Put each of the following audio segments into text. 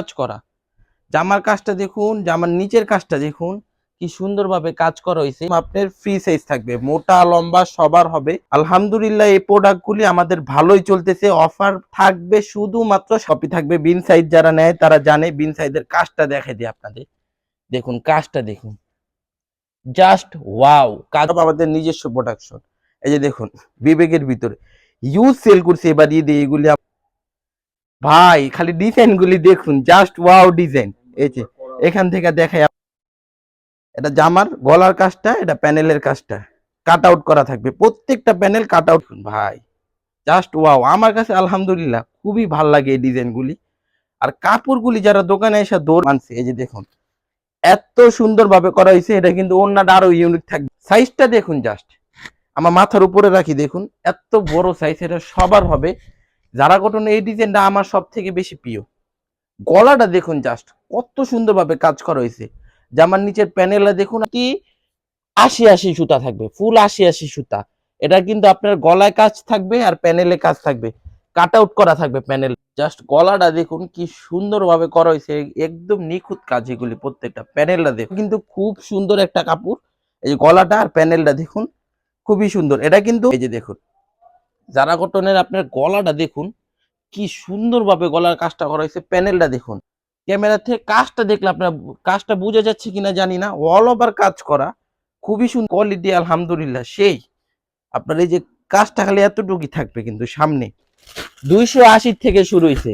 কাজ করা। জামার কাজটা দেখুন, জামার নিচের কাজটা দেখুন, কি সুন্দরভাবে কাজ করা হয়েছে। আপনার ফ্রি সাইজ থাকবে, মোটা, লম্বা, সবার হবে। আলহামদুলিল্লাহ, এই প্রোডাক্টগুলি আমাদের ভালোই চলতেছে। অফার থাকবে শুধুমাত্র সবই থাকবে। বিন সাইজ যারা নেয়, তারা জানে বিন সাইজের কাজটা দেখে দিই আপনাদের। দেখুন, কাজটা দেখুন। জাস্ট ওয়াও কাজ আমাদের নিজস্ব প্রোডাকশন এই যে দেখুন, বিবেকের ভিতরে। ইউজ সেল করছে, এবার দিয়ে এগুলি ভাই, খালি ডিজাইন গুলি দেখুন জাস্ট ওয়াও ডিজাইন এই যে, এখান থেকে দেখাই এটা জামার গলার কাজটা, এটা প্যানেলের কাজটা। কাট আউট করা থাকবে। প্রত্যেকটা প্যানেল কাট আউট ভাই। জাস্ট ওয়াও আমার কাছে আলহামদুলিল্লাহ খুবই ভালো লাগে এই ডিজাইনগুলি আর কাপড়গুলি যারা দোকানে এসে দৌড় মানছে এই যে দেখুন, এত সুন্দরভাবে করা হয়েছে, এটা কিন্তু অন্যটা আরও ইউনিক থাকবে। সাইজটা দেখুন জাস্ট আমার মাথার উপরে রাখি, দেখুন, এত বড় সাইজ এটা সবার হবে। যারা কটন এই ডিজাইনটা আমার সব থেকে বেশি প্রিয়। গলাটা দেখুন জাস্ট কত সুন্দরভাবে কাজ করা হয়েছে। জামার নিচের প্যানেলে দেখুন কি, আশি আশি সুতা থাকবে ফুল আশি আশি সুতা। এটা কিন্তু আপনার গলায় কাজ থাকবে আর প্যানেলে কাজ থাকবে। কাট আউট করা থাকবে প্যানেল জাস্ট গলাটা দেখুন কি সুন্দরভাবে করা হয়েছে, একদম নিখুঁত কাজ এগুলি প্রত্যেকটা প্যানেলটা দেখুন। কিন্তু খুব সুন্দর একটা কাপড়, এই গলাটা আর প্যানেলটা দেখুন, খুবই সুন্দর। এটা কিন্তু এই যে দেখুন যারা কটনের আপনার গলাটা দেখুন, কি সুন্দরভাবে গলার কাজটা করা হয়েছে, প্যানেলটা দেখুন। ক্যামেরা থেকে কাজটা দেখলে আপনার কাজটা বোঝা যাচ্ছে কিনা জানি না অল ওভার কাজ করা, খুবই সুন্দর কোয়ালিটি আলহামদুলিল্লাহ সেই। আপনার এই যে কাজটা খালি এতটুকুই থাকবে কিন্তু সামনে। দুইশো আশি থেকে শুরু হয়েছে।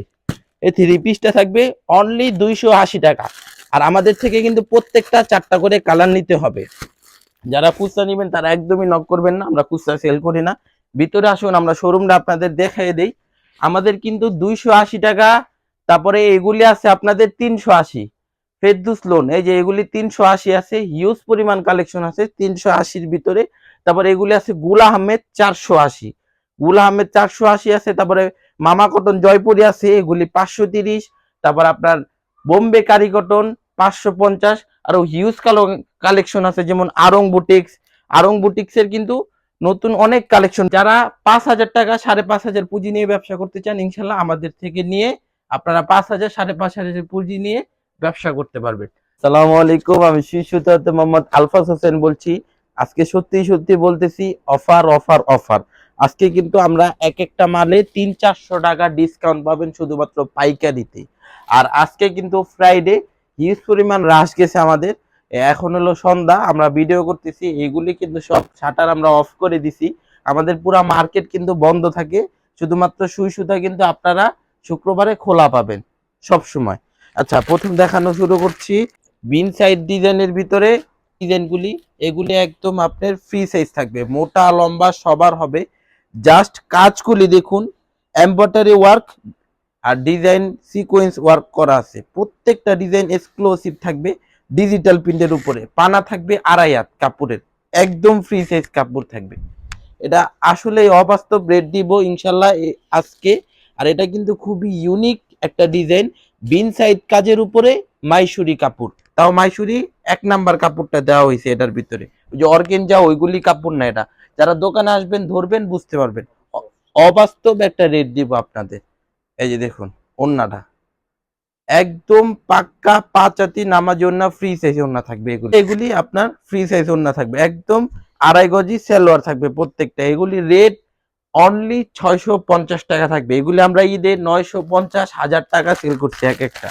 এই থ্রি পিসটা থাকবে অনলি দুইশো আশি টাকা। আর আমাদের থেকে কিন্তু প্রত্যেকটা চারটা করে কালার নিতে হবে। যারা খুচরা নেবেন তারা একদমই নক করবেন না, আমরা খুচরা সেল করি না। ভিতরে আসুন, আমরা শোরুমটা আপনাদের দেখাই দেই। আমাদের কিন্তু দুইশো আশি টাকা, তারপরে এগুলি আছে আপনাদের তিনশো আশি। ফেরদুস লোন এই যে এগুলি তিনশো আশি আছে হিউজ পরিমাণ কালেকশন আছে তিনশো আশির ভিতরে। তারপরে এগুলি আছে গুল আহমেদ চারশো আশি। গুল আহমেদ চারশো আশি আছে, তারপরে মামা কটন জয়পুরি আছে, এগুলি পাঁচশো তিরিশ। তারপর আপনার বোম্বে কারি কটন পাঁচশো পঞ্চাশ। আরও হিউজ কালো কালেকশন আছে, যেমন আরং বুটিক্স আরং বুটিক্সের কিন্তু নতুন অনেক কালেকশন যারা পাঁচ হাজার টাকা, সাড়ে পাঁচ হাজার পুঁজি নিয়ে ব্যবসা করতে চান, ইনশাল্লাহ আমাদের থেকে নিয়ে আপনারা পাঁচ হাজার, সাড়ে পাঁচ হাজার পুঁজি নিয়ে ব্যবসা করতে পারবেন। সালাম আলাইকুম, আমি শিশুতাতে মোহাম্মদ আলফাজ হোসেন বলছি। আজকে সত্যি সত্যি বলতেছি, অফার অফার অফার। আজকে কিন্তু আমরা এক একটা মালে তিন চারশো টাকা ডিসকাউন্ট পাবেন শুধুমাত্র পাইকারিতে। আর আজকে কিন্তু ফ্রাইডে হিউজ পরিমাণ রাশ গেছে আমাদের। এখন হলো সন্ধ্যা, আমরা ভিডিও করতেছি, এগুলি কিন্তু সব শাটার আমরা অফ করে দিছি। আমাদের পুরো মার্কেট কিন্তু বন্ধ থাকে, শুধুমাত্র সুই সুতা কিন্তু আপনারা শুক্রবারে খোলা পাবেন, সব সময়। আচ্ছা প্রথম দেখানো শুরু করছি বিন সাইড ডিজাইনের ভিতরে ডিজাইনগুলি এগুলি একদম আপনার ফ্রি সাইজ থাকবে, মোটা, লম্বা, সবার হবে। জাস্ট কাজগুলি দেখুন এমব্রয়ডারি ওয়ার্ক আর ডিজাইন সিকোয়েন্স ওয়ার্ক করা আছে। প্রত্যেকটা ডিজাইন এক্সক্লুসিভ থাকবে ডিজিটাল প্রিন্টের উপরে। পানা থাকবে আড়াই হাত কাপড়ের। একদম ফ্রি সাইজ কাপড় থাকবে। এটা আসলে অবাস্তব, রেট দিব ইনশাল্লাহ আজকে। আর এটা কিন্তু খুবই ইউনিক একটা ডিজাইন বিন সাইড কাজের উপরে মাইসুরি কাপড়। তাও মাইসুরি এক নাম্বার কাপড়টা দেওয়া হয়েছে এটার ভিতরে। ওই যে অর্গেনজা, ওইগুলি কাপড় না এটা। যারা দোকানে আসবেন, ধরবেন, বুঝতে পারবেন। অবাস্তব একটা রেট দিব আপনাদের। এই যে দেখুন, ওন্নাটা। একদম পাক্কা পাঁচাতি নামাজ ওন্না ফ্রি সাইজ ওন্না থাকবে এগুলি। এগুলি আপনার ফ্রি সাইজ ওন্না থাকবে। একদম আড়াই গজি সেলোয়ার থাকবে প্রত্যেকটা। এগুলি রেট অনলি ছয়শো পঞ্চাশ টাকা থাকবে। এগুলি আমরা ঈদে নয়শো পঞ্চাশ হাজার টাকা সেল করছি এক একটা।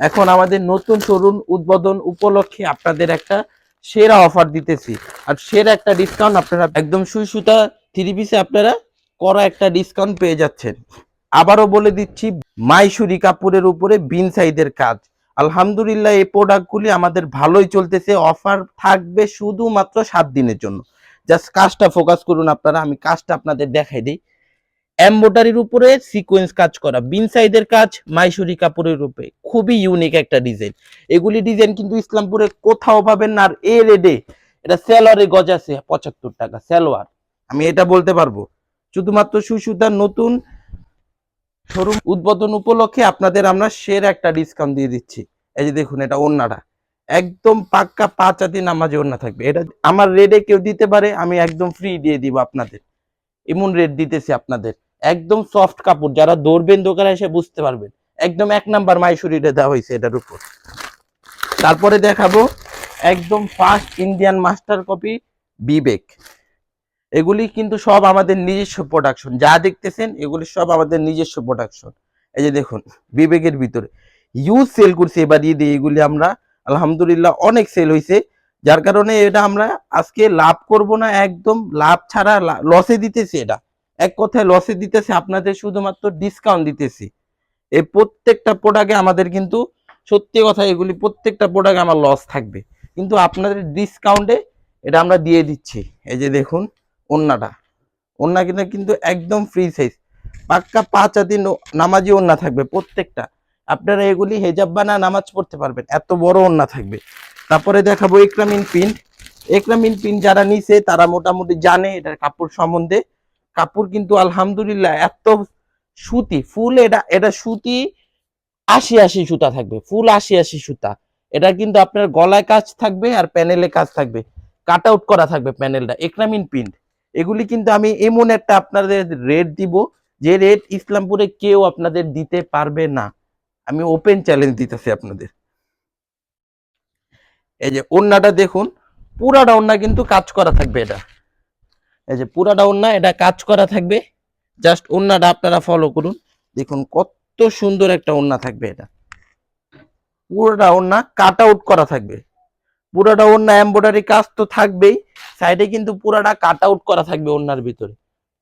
এখন আমাদের নতুন তরুণ উদ্বোধন উপলক্ষে আপনাদের একটা সেরা অফার দিতেছি। আর সেরা একটা ডিসকাউন্ট আপনারা একদম সুই সুতা থ্রি পিসে আপনারা করা একটা ডিসকাউন্ট পেয়ে যাচ্ছেন। আবারও বলে দিচ্ছি মাইসুরি কাপড়ের উপরে বিন সাইদের কাজ। আলহামদুলিল্লাহ, এই প্রোডাক্টগুলি আমাদের ভালোই চলতেছে। অফার থাকবে শুধুমাত্র সাত দিনের জন্য। জাস্ট কাজটা ফোকাস করুন আপনারা, আমি কাজটা আপনাদের দেখাই দিই। এমব্রয়ডারির উপরে সিকোয়েন্স কাজ করা। বিন সাইদের কাজ মাইসুরি কাপড়ের উপরে। খুবই ইউনিক একটা ডিজাইন এগুলি ডিজাইন কিন্তু ইসলামপুরে কোথাও পাবেন না। আর এ রেডে এটা সেলোয়ারে গজ আছে পঁচাত্তর টাকা, সেলোয়ার। আমি এটা বলতে পারব। শুধুমাত্র সুসুতার নতুন শোরুম উদ্বোধন উপলক্ষে আপনাদের আমরা সের একটা ডিসকাউন্ট দিয়ে দিচ্ছি। এই যে দেখুন, এটা ওন্নাটা একদম পাক্কা পাঁচ হাতি নামাজে ওন্না থাকবে। এটা আমার রেডে কেউ দিতে পারে, আমি একদম ফ্রি দিয়ে দিব আপনাদের। এমন রেট দিতেছি আপনাদের। একদম সফট কাপড়, যারা দৌড়বেন দোকানে এসে বুঝতে পারবেন। একদম এক নাম্বার মাইসুরিটা দেওয়া হয়েছে এটার উপর। তারপরে দেখাবো, একদম ফার্স্ট ইন্ডিয়ান মাস্টার কপি বিবেক এগুলি কিন্তু সব আমাদের নিজস্ব প্রোডাকশন যা দেখতেছেন, এগুলি সব আমাদের নিজস্ব প্রোডাকশন এই যে দেখুন, বিবেকের ভিতরে। ইউজ সেল করছি এবার ঈদে এগুলি আমরা, আলহামদুলিল্লাহ অনেক সেল হয়েছে যার কারণে এটা আমরা আজকে লাভ করব না, একদম লাভ ছাড়া লসে দিতেছি এটা। এক কথায় লসে দিতেছে, আপনাদের শুধুমাত্র ডিসকাউন্ট দিতেছি। এই প্রত্যেকটা প্রোডাক্টে আমাদের কিন্তু, সত্যি কথা এগুলি প্রত্যেকটা প্রোডাক্টে আমার লস থাকবে। কিন্তু আপনাদের ডিসকাউন্টে এটা আমরা দিয়ে দিচ্ছি। এই যে দেখুন ওন্নাটা। ওন্না কিন্তু কিন্তু একদম ফ্রি সাইজ পাক্কা পাঁচ হাতি নামাজি ওন্না থাকবে প্রত্যেকটা। আপনারা এগুলি হেজাব বানা নামাজ পড়তে পারবেন। এত বড় ওন্না থাকবে। তারপরে দেখাবো একরামিন প্রিন্ট একরামিন প্রিন্ট যারা নিছে, তারা মোটামুটি জানে এটার কাপড় সম্বন্ধে। কাপড় কিন্তু আলহামদুলিল্লাহ এত সুতি, ফুল এটা এটা সুতি আশি আশি সুতা থাকবে। ফুল আশি আশি সুতা। এটা কিন্তু আপনার গলায় কাজ থাকবে আর প্যানেলে কাজ থাকবে। কাট আউট করা থাকবে প্যানেলটা একরামিন প্রিন্ট এগুলি কিন্তু আমি এমন একটা আপনাদের রেট দিব যে রেট ইসলামপুরে কেউ আপনাদের দিতে পারবে না। আমি ওপেন চ্যালেঞ্জ দিতেছি আপনাদের। এই যে ওন্নাটা দেখুন, পুরাটা ওন্না কিন্তু কাজ করা থাকবে এটা। এই যে পুরাটা ওন্না এটা কাজ করা থাকবে। জাস্ট ওন্নাটা আপনারা ফলো করুন। দেখুন কত সুন্দর একটা ওন্না থাকবে এটা। পুরোটা ওন্না কাট আউট করা থাকবে। পুরোটা ওন্না এমব্রয়ডারি কাজ তো থাকবেই। সাইডে কিন্তু পুরাটা কাট আউট করা থাকবে ওন্নার ভিতরে।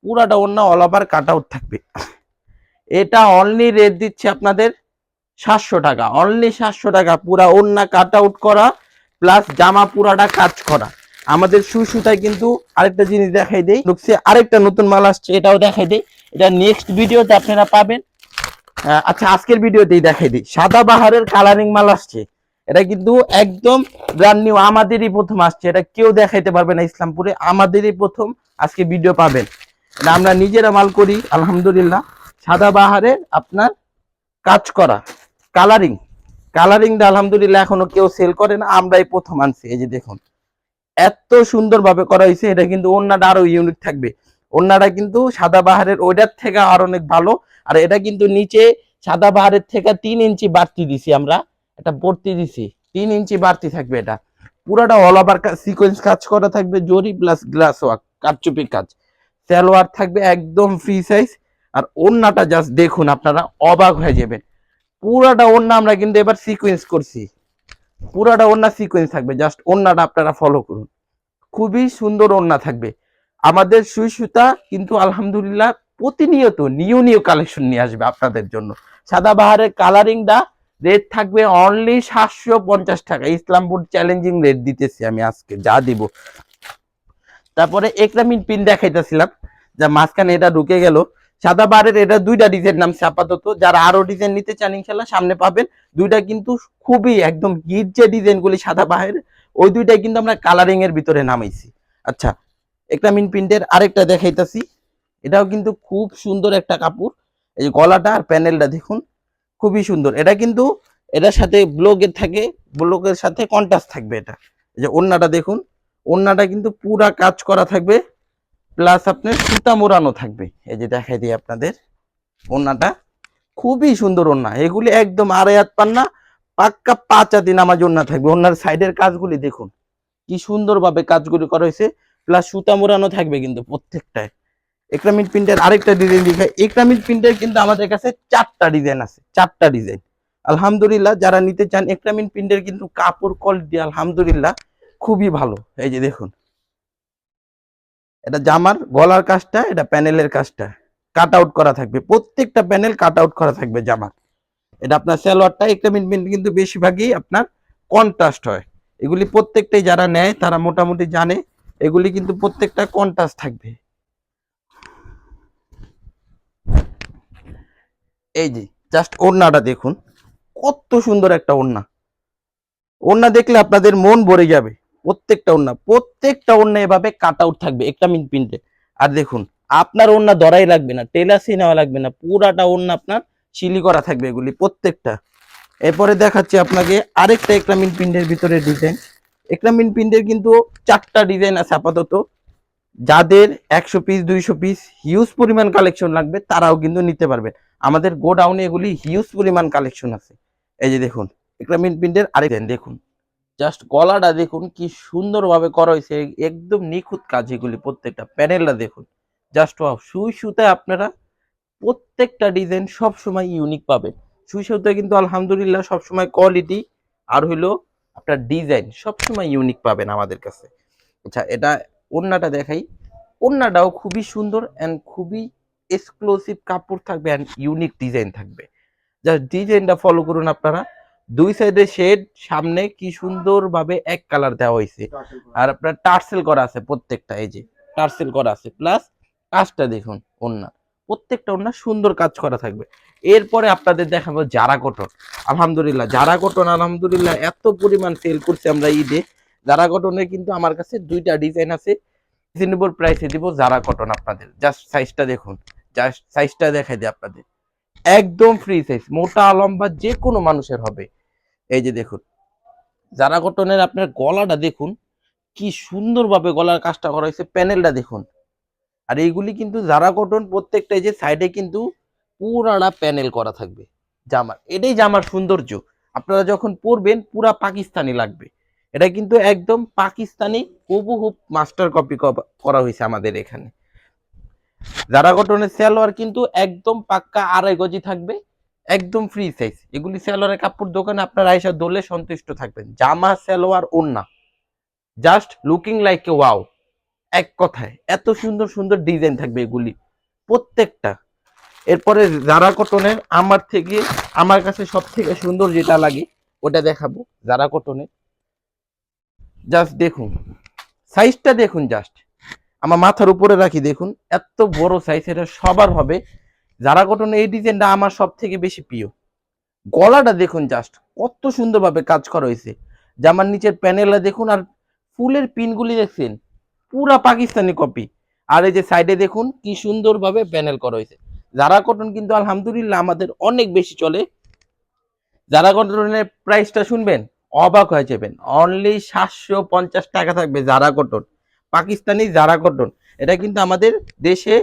পুরাটা ওন্না অল ওভার কাট আউট থাকবে। এটা অনলি রেট দিচ্ছে আপনাদের সাতশো টাকা। অনলি সাতশো টাকা পুরা ওন্না কাট আউট করা প্লাস জামা পুরাটা কাজ করা। আমাদের সুসুতায় কিন্তু আরেকটা জিনিস দেখাই দেই। ঢুকছে আরেকটা নতুন মাল আসছে, এটাও দেখাই দেই। এটা নেক্সট ভিডিওতে আপনারা পাবেন। আচ্ছা আজকের ভিডিওতেই দেখাই দিই। সাদা বাহারের কালারিং মাল আসছে। এটা কিন্তু একদম ব্র্যান্ড নিউ আমাদেরই প্রথম আসছে। এটা কেউ দেখাইতে পারবে না ইসলামপুরে, আমাদেরই প্রথম আজকে ভিডিও পাবেন। এটা আমরা নিজেরা মাল করি, আলহামদুলিল্লাহ। সাদা বাহারের আপনার কাজ করা কালারিং কালারিংটা আলহামদুলিল্লাহ এখনও কেউ সেল করে না, আমরাই প্রথম আনছি। এই যে দেখুন, এত সুন্দরভাবে করা হয়েছে, এটা কিন্তু অন্যটা আরও ইউনিক থাকবে। অন্যটা কিন্তু সাদা বাহারের ওইটার থেকে আর অনেক ভালো, আর এটা কিন্তু নিচে সাদা বাহারের থেকে তিন ইঞ্চি বাড়তি দিছি আমরা। এটা ভর্তি দিছি। তিন ইঞ্চি বাড়তি থাকবে এটা। পুরোটা অল ওভার সিকোয়েন্স কাজ করা থাকবে জরি প্লাস গ্লাস ওয়ার্ক কারচুপি কাজ। সালোয়ার থাকবে একদম ফ্রি সাইজ আর ওন্নাটা জাস্ট দেখুন আপনারা, অবাক হয়ে যাবেন। পুরাটা ওন্না আমরা কিন্তু এবার সিকোয়েন্স করছি। পুরাটা ওন্না সিকোয়েন্স থাকবে। জাস্ট ওন্নাটা আপনারা ফলো করুন। খুবই সুন্দর ওন্না থাকবে। আমাদের সুই সুতা কিন্তু আলহামদুলিল্লাহ প্রতিনিয়ত নিউ নিউ কালেকশন নিয়ে আসবে আপনাদের জন্য। সাদা বাহারের কালারিংটা রেট থাকবে অনলি সাতশো পঞ্চাশ টাকা। ইসলামপুর চ্যালেঞ্জিং রেট দিতেছি আমি আজকে, যা দিব। তারপরে একরামিন পিন দেখাইতেছিলাম, যা মাঝখানে এটা ঢুকে গেল। সাদা বাহারের এটা দুইটা ডিজাইন নামছে আপাতত। যারা আরও ডিজাইন নিতে চান ইনশাল্লাহ সামনে পাবেন। দুইটা কিন্তু খুবই একদম হিট যে ডিজাইন গুলি সাদা বাহারের ওই দুইটাই কিন্তু আমরা কালারিং এর ভিতরে নামাইছি। আচ্ছা একরামিন প্রিন্টের আরেকটা দেখাইতেছি। এটাও কিন্তু খুব সুন্দর একটা কাপড়। এই গলাটা আর প্যানেলটা দেখুন। খুবই সুন্দর। এটা কিন্তু এটার সাথে ব্লকের থাকে, ব্লকের সাথে কন্ট্রাস্ট থাকবে এটা। যে ওন্নাটা দেখুন ওন্নাটা কিন্তু পুরা কাজ করা থাকবে প্লাস আপনার সুতা মোড়ানো থাকবে। এই যে দেখাই দিই আপনাদের ওন্নাটা খুবই সুন্দর ওন্না এগুলি একদম আড়াই হাত পান্না পাক্কা পাঁচ হাতি নামাজ ওন্না থাকবে। ওন্নার সাইডের কাজগুলি দেখুন, কি সুন্দরভাবে কাজগুলি করা হয়েছে প্লাস সুতা মোড়ানো থাকবে কিন্তু প্রত্যেকটায়। একরামিন প্রিন্টের আরেকটা ডিজাইন দেখায় একরামিন প্রিন্টের কিন্তু আমাদের কাছে চারটা ডিজাইন আছে, চারটা ডিজাইন আলহামদুলিল্লাহ, যারা নিতে চান একরামিন প্রিন্টের কিন্তু কাপড় কোয়ালিটি আলহামদুলিল্লাহ খুবই ভালো। এই যে দেখুন। এটা জামার গলার কাজটা, এটা প্যানেলের কাজটা। কাট আউট করা থাকবে। প্রত্যেকটা প্যানেল কাট আউট করা থাকবে জামার। এটা আপনার সালোয়ারটা একরামিন প্রিন্ট কিন্তু বেশিরভাগই আপনার কন্ট্রাস্ট হয়। এগুলি প্রত্যেকটাই যারা নেয়, তারা মোটামুটি জানে, এগুলি কিন্তু প্রত্যেকটা কন্ট্রাস্ট থাকবে। এই যে জাস্ট ওড়নাটা দেখুন। কত সুন্দর একটা ওড়না। ওড়না দেখলে আপনাদের মন ভরে যাবে। প্রত্যেকটা ওড়না প্রত্যেকটা ওড়না এভাবে কাট আউট থাকবে একটা মিন প্রিন্টে আর দেখুন, আপনার ওড়না ধরাই লাগবে না টেলাসি নেওয়া লাগবে না, পুরাটা ওড়না আপনার সিলি করা থাকবে এগুলি, প্রত্যেকটা। এরপরে দেখাচ্ছি আপনাকে আরেকটা একরামিন প্রিন্টের ভিতরে ডিজাইন একরামিন প্রিন্টের কিন্তু চারটা ডিজাইন আছে আপাতত। যাদের একশো পিস দুইশো পিস হিউজ পরিমাণ কালেকশন লাগবে, তারাও কিন্তু নিতে পারবেন আমাদের গোডাউনে এগুলি হিউজ পরিমাণ কালেকশন আছে। এই যে দেখুন একরামিন প্রিন্টের আরেক দেখুন। জাস্ট গলাটা দেখুন, কি সুন্দরভাবে করা হয়েছে, একদম নিখুঁত কাজ এগুলি প্রত্যেকটা প্যানেলটা দেখুন। জাস্ট ওয়াও সুই সুতে আপনারা প্রত্যেকটা ডিজাইন সব সময় ইউনিক পাবেন। সুই সুতে কিন্তু আলহামদুলিল্লাহ সব সময় কোয়ালিটি আর হইল আপনার ডিজাইন সব সময় ইউনিক পাবেন আমাদের কাছে। আচ্ছা এটা ওন্নাটা দেখাই। ওন্নাটাও খুবই সুন্দর অ্যান্ড খুবই এক্সক্লুসিভ কাপড় থাকবে অ্যান্ড ইউনিক ডিজাইন থাকবে। জাস্ট ডিজাইনটা ফলো করুন আপনারা। দুই সাইডে শেড সামনে কি সুন্দরভাবে এক কালার দেওয়া হয়েছে। আর আপনার টার্সেল করা আছে প্রত্যেকটা, এই যে টার্সেল করা আছে। প্লাস কাজটা দেখুন ওন্না প্রত্যেকটা ওন্না সুন্দর কাজ করা থাকবে। এরপরে আপনাদের দেখাবো জারা কটন আলহামদুলিল্লাহ, জারা কটন আলহামদুলিল্লাহ এত পরিমাণ সেল করছে আমরা ঈদে। জারা কটনের কিন্তু আমার কাছে দুইটা ডিজাইন আছে। রিজনেবল প্রাইসে দিব জারা কটন আপনাদের। জাস্ট সাইজটা দেখুন। জাস্ট সাইজটা দেখাই দিই আপনাদের। একদম ফ্রি সাইজ মোটা, লম্বা যে কোনো মানুষের হবে। এই যে দেখুন জারা কটনের আপনার গলাটা দেখুন, কি সুন্দরভাবে গলার কাজটা করা হয়েছে প্যানেলটা দেখুন। আর এইগুলি কিন্তু জারা কটন প্রত্যেকটা যে সাইডে কিন্তু পুরাটা প্যানেল করা থাকবে। জামার এটাই জামার সৌন্দর্য। আপনারা যখন পরবেন, পুরা পাকিস্তানি লাগবে। এটা কিন্তু একদম পাকিস্তানি হুবহুব মাস্টার কপি করা হয়েছে আমাদের এখানে। জারা কটনের সালোয়ার কিন্তু একদম পাক্কা আড়াই গজি থাকবে, একদম ফ্রি সাইজ এগুলি সালোয়ারের কাপড় দোকানে আপনারা আইসা দোলে সন্তুষ্ট থাকবেন। জামা, সালোয়ার ওন্না just looking like a wow এক কথায়, এত সুন্দর সুন্দর ডিজাইন থাকবে এগুলি। প্রত্যেকটা। এরপরে জারা কটনের আমার থেকে, আমার কাছে সব থেকে সুন্দর যেটা লাগে, ওটা দেখাবো। জারা কটনের জাস্ট দেখুন সাইজটা দেখুন জাস্ট আমার মাথার উপরে রাখি, দেখুন, এত বড় সাইজ এটা সবার হবে। যারা কটনের এই ডিজাইনটা আমার সব থেকে বেশি প্রিয়। গলাটা দেখুন জাস্ট কত সুন্দরভাবে কাজ করা হয়েছে। জামার নিচের প্যানেলটা দেখুন, আর ফুলের পিনগুলি দেখছেন? পুরা পাকিস্তানি কপি আর এই যে সাইডে দেখুন, কি সুন্দরভাবে প্যানেল করা হয়েছে। যারা কটন কিন্তু আলহামদুলিল্লাহ আমাদের অনেক বেশি চলে। যারা কটনের প্রাইসটা শুনবেন অবাক হয়ে যাবেন। অনলি সাতশো পঞ্চাশ টাকা থাকবে Zara cotton Pakistani Zara cotton এটা কিন্তু আমাদের দেশে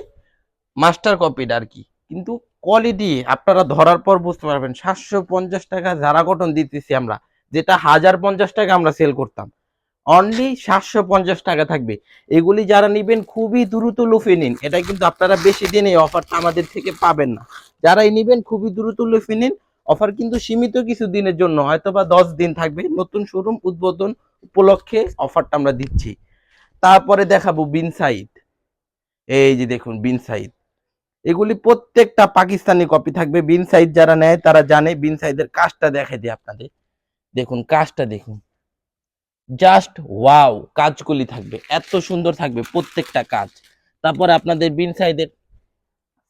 মাস্টার কপিটা আর কি। কিন্তু কোয়ালিটি আপনারা ধরার পর বুঝতে পারবেন, সাতশো পঞ্চাশ টাকা জারা কটন দিতেছি আমরা, যেটা হাজার পঞ্চাশ টাকা আমরা সেল করতাম। অনলি সাতশো পঞ্চাশ টাকা থাকবে। এগুলি যারা নিবেন, খুবই দ্রুত লুফে নিন। এটা কিন্তু আপনারা বেশি দিন এই অফারটা আমাদের থেকে পাবেন না। যারাই নিবেন, খুবই দ্রুত লুফে নিন। অফার কিন্তু সীমিত কিছু দিনের জন্য হয়তো বা দশ দিন থাকবে। নতুন শোরুম উদ্বোধন উপলক্ষে অফারটা আমরা দিচ্ছি। তারপরে দেখাবো বিন সাইড এই যে দেখুন, বিন সাইড এগুলি প্রত্যেকটা পাকিস্তানি কপি থাকবে। বিন সাইড যারা নেয়, তারা জানে বিন সাইডের কাজটা দেখে দিই আপনাদের। দেখুন, কাজটা দেখুন। জাস্ট ওয়াও, কাজগুলি থাকবে। এত সুন্দর থাকবে প্রত্যেকটা কাজ। তারপরে আপনাদের বিন সাইডের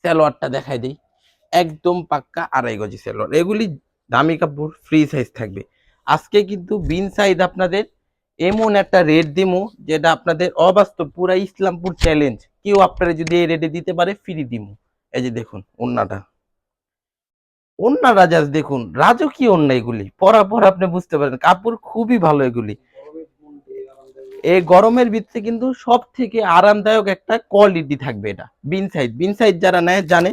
সালোয়ারটা দেখাই দিই। একদম পাক্কা আড়াই গজি সালোয়ার এগুলি দামি কাপড় ফ্রি সাইজ থাকবে। আজকে কিন্তু বিন সাইজ আপনাদের এমন একটা রেট দিমু, যেটা আপনাদের অবাস্তব, পুরা ইসলামপুর চ্যালেঞ্জ কেউ আপনারা যদি এই রেটে দিতে পারে ফ্রি দিমু। এই যে দেখুন অন্যটা ওন্নাটা জাস্ট দেখুন, রাজকীয় ওন্না এগুলি। পরা পর আপনি বুঝতে পারেন, কাপড় খুবই ভালো এগুলি। এই গরমের ভিতরে কিন্তু সব থেকে আরামদায়ক একটা কোয়ালিটি থাকবে এটা, বিন সাইজ বিন সাইজ যারা নেয়, জানে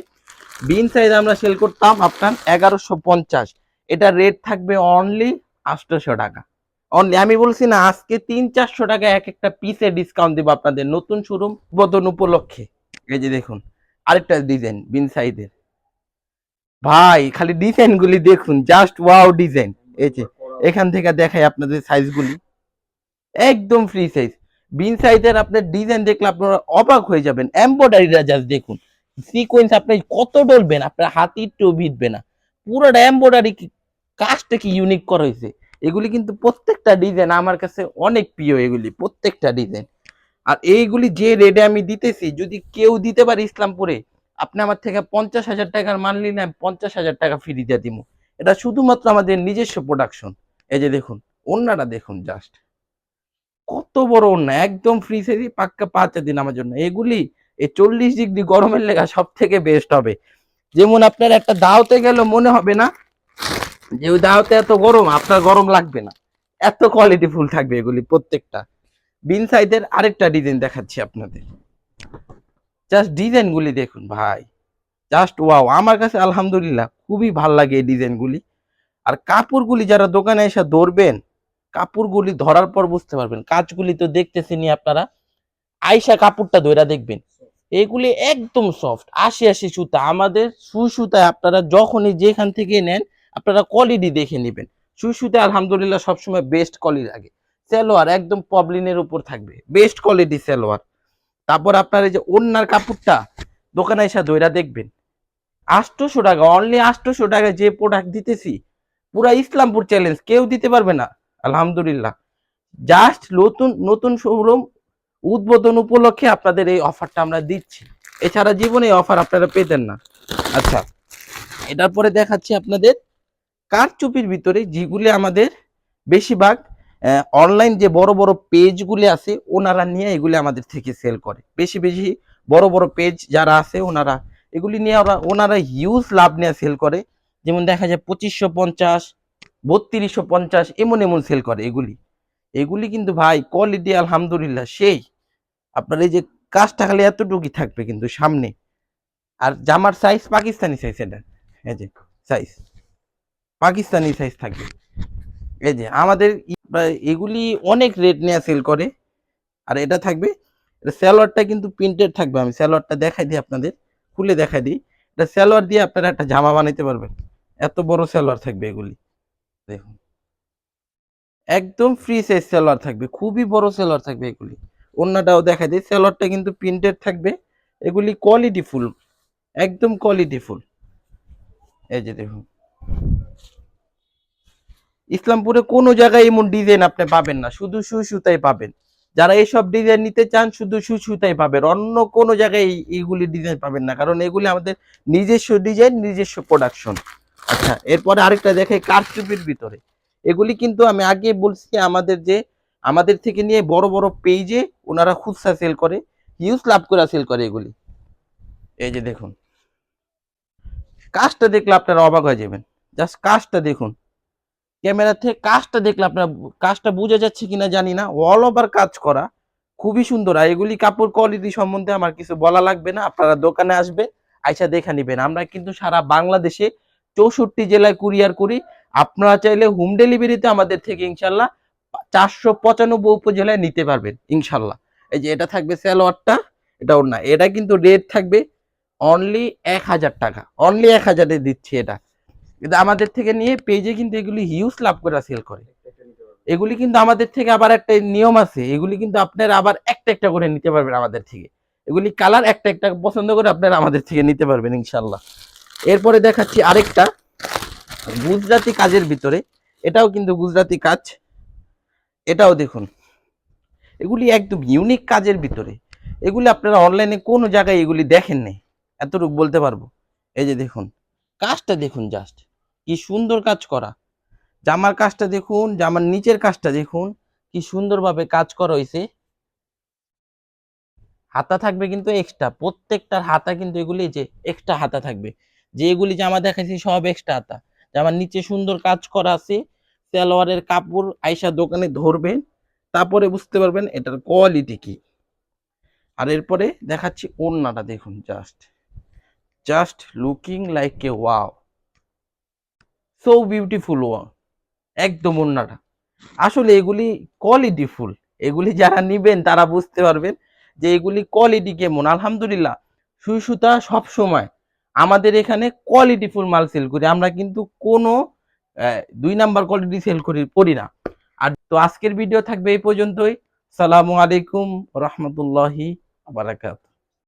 বিন সাইজ আমরা সেল করতাম আপনার এগারোশো পঞ্চাশ। এটা রেট থাকবে অনলি আটশোশো টাকা। অনলি আমি বলছি না, আজকে তিন চারশো টাকা এক একটা পিসে ডিসকাউন্ট দেবো আপনাদের নতুন শোরুম বোধন উপলক্ষে। এই যে দেখুন, আরেকটা ডিজাইন বিন সাইজের ভাই, খালি ডিজাইন গুলি দেখুন জাস্ট ওয়াও ডিজাইন এই যে, এখান থেকে দেখাই আপনাদের সাইজগুলি একদম ফ্রি সাইজ বিন সাইজের আপনার ডিজাইন দেখলে আপনারা অবাক হয়ে যাবেন। এমব্রয়ডারিটা জাস্ট দেখুন। সিকোয়েন্স আপনি কত ডলবেন আপনার হাতি একটু ভিজবে না। পুরোটা এমব্রয়ডারি কাজটা কি ইউনিক করা হয়েছে? এগুলি কিন্তু প্রত্যেকটা ডিজাইন আমার কাছে অনেক প্রিয় এগুলি, প্রত্যেকটা ডিজাইন আর এইগুলি যে রেটে আমি দিতেছি, যদি কেউ দিতে পারে ইসলামপুরে, আপনি আমার থেকে পঞ্চাশ হাজার টাকার মাল নিলে আমি পঞ্চাশ হাজার টাকা ফ্রি দিয়ে দিব এটা শুধুমাত্র আমাদের নিজস্ব প্রোডাকশন এই যে দেখুন অন্যটা দেখুন জাস্ট কত বড় অন্য একদম ফ্রি সাইজ পাক্কা পাঁচ দিন আমার জন্য। এগুলি এই চল্লিশ ডিগ্রি গরমের লেগা সব থেকে বেস্ট হবে। যেমন আপনার একটা দাওতে গেল মনে হবে না যে ওই দাওতে এত গরম, আপনার গরম লাগবে না। এত কোয়ালিটি ফুল থাকবে এগুলি প্রত্যেকটা। বিন সাইজের আরেকটা ডিজাইন দেখাচ্ছি আপনাদের। জাস্ট ডিজাইন গুলি দেখুন ভাই। জাস্ট ওয়াও আমার কাছে আলহামদুলিল্লাহ খুবই ভালো লাগে এই ডিজাইনগুলি আর কাপড়গুলি যারা দোকানে এসে ধরবেন কাপড়গুলি ধরার পর বুঝতে পারবেন। কাজগুলি তো দেখতেছেনি আপনারা। আইসা কাপড়টা ধইরা দেখবেন। এগুলি একদম সফট আশি আশি সুতা। আমাদের সুতায় আপনারা যখনই যেখান থেকে নেন, আপনারা কোয়ালিটি দেখে নেবেন। সুই সুতায় আলহামদুলিল্লাহ সবসময় বেস্ট কোয়ালিটি লাগে। সেলোয়ার একদম পবলিনের উপর থাকবে। Best quality salwar. তারপর আপনার এই যে ওন্নার কাপড়টা, দোকানে এসে ধইরা দেখবেন। আটশোশো টাকা অনলি আটশোশো টাকা যে প্রোডাক্ট দিতেছি, পুরা ইসলামপুর চ্যালেঞ্জ কেউ দিতে পারবে না। আলহামদুলিল্লাহ। জাস্ট নতুন নতুন শোরুম উদ্বোধন উপলক্ষে আপনাদের এই অফারটা আমরা দিচ্ছি। এছাড়া জীবনে এই অফার আপনারা পেতেন না। আচ্ছা এটার পরে দেখাচ্ছি আপনাদের কারচুপির ভিতরে যেগুলি আমাদের বেশিরভাগ অনলাইন যে বড় বড় পেজগুলি আছে, ওনারা নিয়ে এগুলি আমাদের থেকে সেল করে। বেশি বেশি বড় বড় পেজ যারা আছে, ওনারা এগুলি নিয়ে ওরা, ওনারা হিউজ লাভ নিয়ে সেল করে। যেমন দেখা যায় পঁচিশশো পঞ্চাশ, বত্রিশশো পঞ্চাশ, এমন এমন সেল করে এগুলি। এগুলি কিন্তু ভাই কোয়ালিটি আলহামদুলিল্লাহ সেই। আপনার এই যে কাজটা খালি এতটুকুই থাকবে কিন্তু সামনে। আর জামার সাইজ পাকিস্তানি সাইজ এটা। এই যে সাইজ পাকিস্তানি সাইজ থাকবে। এই যে আমাদের এগুলি অনেক রেট নিয়ে সেল করে। আর এটা থাকবে, এটা স্যালোয়ারটা কিন্তু প্রিন্টেড থাকবে। আমি স্যালোয়ারটা দেখাই দিই আপনাদের, খুলে দেখাই দিই। এটা স্যালোয়ার দিয়ে আপনারা একটা জামা বানাইতে পারবেন। এত বড় স্যালোয়ার থাকবে এগুলি। দেখুন। একদম ফ্রি সাইজ সেলোয়ার থাকবে, খুবই বড় সেলার থাকবে এগুলি। অন্যটাও দেখা দিই সেলারটা কিন্তু প্রিন্টেড থাকবে, এগুলি কোয়ালিটি ফুল একদম কোয়ালিটি ফুল এই যে দেখুন। ইসলামপুরে কোনো জায়গায় এমন ডিজাইন আপনি পাবেন না, শুধু সুই সুতাই পাবেন। যারা এইসব ডিজাইন নিতে চান, শুধু সুই সুতাই পাবেন। অন্য কোনো জায়গায় এই- এইগুলি ডিজাইন পাবেন না, কারণ এগুলি আমাদের নিজস্ব ডিজাইন নিজস্ব প্রোডাকশন আচ্ছা এরপরে আরেকটা দেখে কারচুপির ভিতরে। এগুলি কিন্তু আমি আগে বলছি আমাদের যে, আমাদের থেকে নিয়ে বড় বড় পেজে ওনারা খুচরা সেল করে হিউজ লাভ করে সেল করে এগুলি। এই যে দেখুন। কাজটা দেখলে আপনারা অবাক হয়ে যাবেন। জাস্ট কাজটা দেখুন। ক্যামেরা থেকে কাজটা দেখলে আপনার কাজটা বোঝা যাচ্ছে কিনা জানি না। অল ওভার কাজ করা। খুবই সুন্দর। আর এগুলি কাপড় কোয়ালিটি সম্বন্ধে আমার কিছু বলা লাগবে না। আপনারা দোকানে আসবে, আইসা দেখে নিবেন। আমরা কিন্তু সারা বাংলাদেশে চৌষট্টি জেলায় কুরিয়ার করি। আপনারা চাইলে হোম ডেলিভারিতে আমাদের থেকে ইনশাল্লাহ চারশো পঁচানব্বই উপজেলায় নিতে পারবেন, ইনশাল্লাহ। এই যে এটা থাকবে স্যালোয়ারটা এটা ওর না এটা কিন্তু রেট থাকবে অনলি এক হাজার টাকা। অনলি এক হাজারে দিচ্ছি এটা। কিন্তু আমাদের থেকে নিয়ে পেজে কিন্তু এগুলি হিউজ লাভ করে সেল করে। এগুলি কিন্তু আমাদের থেকে আবার একটা নিয়ম আছে। এগুলি কিন্তু আপনারা আবার একটা একটা করে নিতে পারবেন আমাদের থেকে। এগুলি কালার একটা একটা পছন্দ করে আপনারা আমাদের থেকে নিতে পারবেন, ইনশাল্লাহ। এরপরে দেখাচ্ছি আরেকটা। গুজরাটি কাজের ভিতরে, এটাও কিন্তু গুজরাটি কাজ। এটাও দেখুন, এগুলি একদম ইউনিক কাজের ভিতরে। এগুলি আপনারা অনলাইনে কোনো জায়গায় এগুলি দেখেন নাই এতটুকু বলতে পারব। এই যে দেখুন, কাজটা দেখুন জাস্ট কি সুন্দর কাজ করা। জামার কাজটা দেখুন, জামার নিচের কাজটা দেখুন, কি সুন্দরভাবে কাজ করা হয়েছে হাতা থাকবে কিন্তু এক্সট্রা প্রত্যেকটার হাতা কিন্তু এগুলি যে এক্সট্রা হাতা থাকবে। যে এগুলি জামা দেখাচ্ছি সব এক্সট্রা হাতা। জামার নিচে সুন্দর কাজ করা আছে, সালোয়ারের কাপড় আইসা দোকানে ধরবেন, তারপরে বুঝতে পারবেন এটার কোয়ালিটি কি। আর এরপরে দেখাচ্ছি ওড়নাটা দেখুন just just looking like a wow so beautiful ওয়া একদম ওড়নাটা। আসলে এগুলি কোয়ালিটি ফুল, এগুলি যারা নিবেন তারা বুঝতে পারবেন যে এগুলি কোয়ালিটি কেমন। আলহামদুলিল্লাহ, সুই সুতা সব সময় আমাদের এখানে কোয়ালিটি ফুল মাল সেল করি। আমরা কিন্তু কোনো দুই নাম্বার কোয়ালিটি সেল করি করি না। আর তো আজকের ভিডিও থাকবে এই পর্যন্তই। সালামু আলাইকুম রহমতুল্লাহি বারাকাত